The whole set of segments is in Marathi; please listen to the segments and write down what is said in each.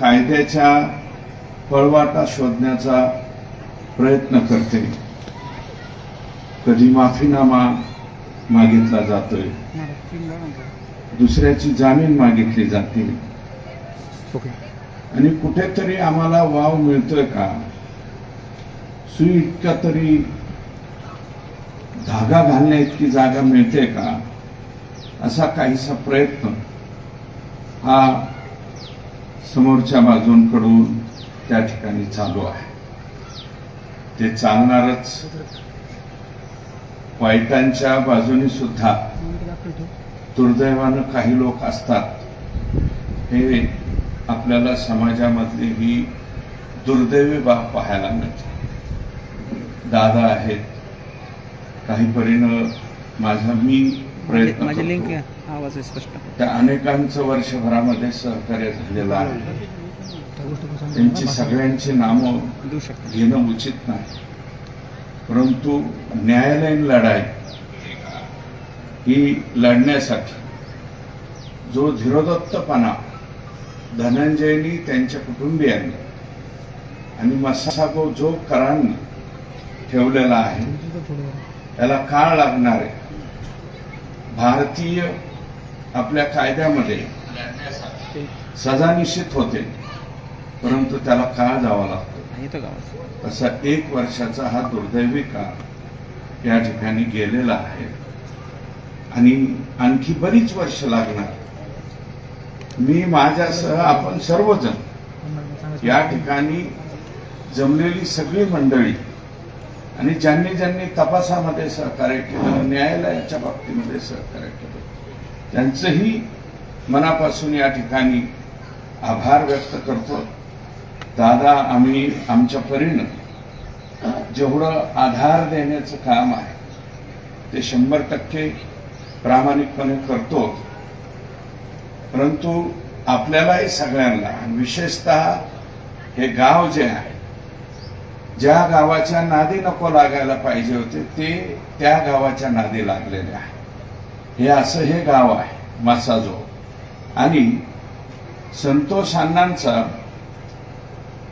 कायद्याच्या पळवाटा शोधण्याचा प्रयत्न करते. कधी माफीनामा मागितला जातोय. दुसऱ्याची जामीन मागितली जाते. आणि कुठेतरी आम्हाला वाव मिळतोय का? सुई इतका तरी धागा घालण्या इतकी जागा मिळते का? असा काहीसा प्रयत्न हा समोरच्या बाजूंकडून त्या ठिकाणी चालू आहे. ते चालणारच वाईटांच्या बाजूने सुद्धा दुर्दैवानं काही लोक असतात. हे आपल्याला समाजामधली ही दुर्दैवी बाब पाहायला मिळते. दादा आहेत. काही परीनं माझा मी प्रयत्न माझी लिंक आवाज आहे स्पष्ट. त्या अनेकांचं वर्षभरामध्ये सहकार्य झालेलं आहे. त्यांची सगळ्यांची नामं घेणं उचित नाही. परंतु न्यायालयीन लढाई ही लढण्यासाठी जो धीरोदत्तपणा धनंजयनी त्यांच्या कुटुंबियांनी आणि मसागो जो करांनी ठेवलेला आहे त्याला काळ लागणार आहे. भारतीय आपल्या कायद्यामध्ये सजा निश्चित होते परंतु त्याला काळ जावा लागतो. असा एक वर्षाचा हा दुर्दैवी काळ या ठिकाणी गेलेला आहे. आणि आणखी बरीच वर्ष लागणार. मी माझ्यासह आपण सर्वजण या ठिकाणी जमलेली सगळी मंडळी आणि ज्यांनी ज्यांनी तपासामध्ये सहकार्य केलं न्यायालयाच्या बाबतीमध्ये सहकार्य केलं त्यांचंही मनापासून या ठिकाणी आभार व्यक्त करतो. दादा आम्ही आमच्या परीनं जेवढं आधार देण्याचं काम आहे ते शंभर टक्के प्रामाणिकपणे करतो. परंतु आपल्यालाही सगळ्यांना विशेषतः हे गाव जे आहे ज्या गावाच्या नादी नको लागायला पाहिजे होते ते त्या गावाच्या नादी लागलेले आहे. हे असं हे गाव आहे मासाजो. आणि संतोष अण्णांचा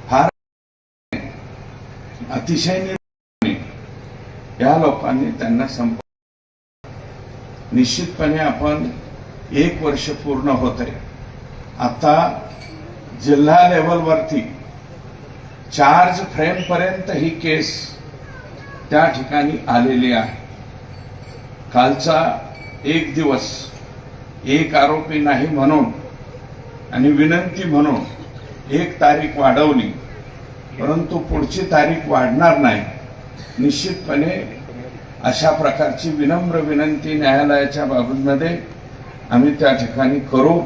फार अतिशय या लोकांनी त्यांना संप निश्चितपणे आपण एक वर्ष पूर्ण होत आहे आता जिल्हा लेवलवरती चार्ज फ्रेम पर्यंत ही केस त्या ठिकाणी आलेली आहे. कालचा एक दिवस एक आरोपी नाही म्हणून आणि विनंती म्हणून एक तारीख वाढवली परंतु पुढची तारीख वाढणार नाही. निश्चितपणे अशा प्रकारची विनम्र विनंती न्यायालयाच्या बाबतीमध्ये आम्ही त्या ठिकाणी करू.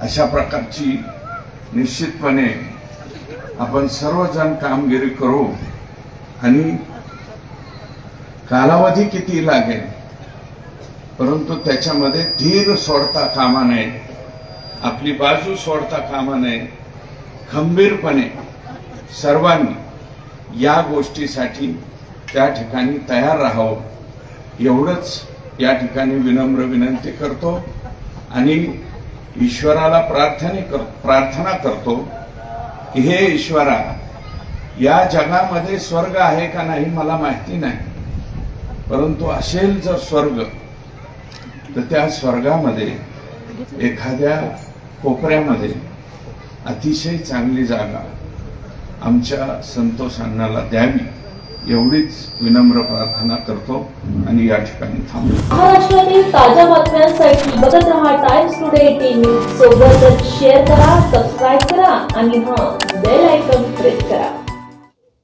अशा प्रकारची निश्चितपणे आपण सर्वजण कामगिरी करू आणि कालावधी किती लागेल? परंतु त्याच्यामध्ये धीर सोडता कामा नये आपली बाजू सोडता कामा नये खंबीरपणे सर्वांनी या गोष्टीसाठी त्या ठिकाणी तयार राहावं. एवढंच या ठिकाणी विनम्र विनंती करतो आणि ईश्वराला प्रार्थने कर प्रार्थना करतो. हे ईश्वरा या जगामध्ये स्वर्ग आहे का नाही मला माहिती नाही. परंतु असेल जर स्वर्ग तर त्या स्वर्गामध्ये एखाद्या कोपऱ्यामध्ये अतिशय चांगली जागा आमच्या संतोष अण्णाला द्यावी. एवढीच विनम्र प्रार्थना करतो आणि या ठिकाणी थांबतो. महाराष्ट्रातील ताज्या बातम्यांसाठी बघत रहा टाइम्स टुडे टीव्ही सोबतच शेअर करा सबस्क्राईब करा आणि हा बेल आयकॉन प्रेस करा.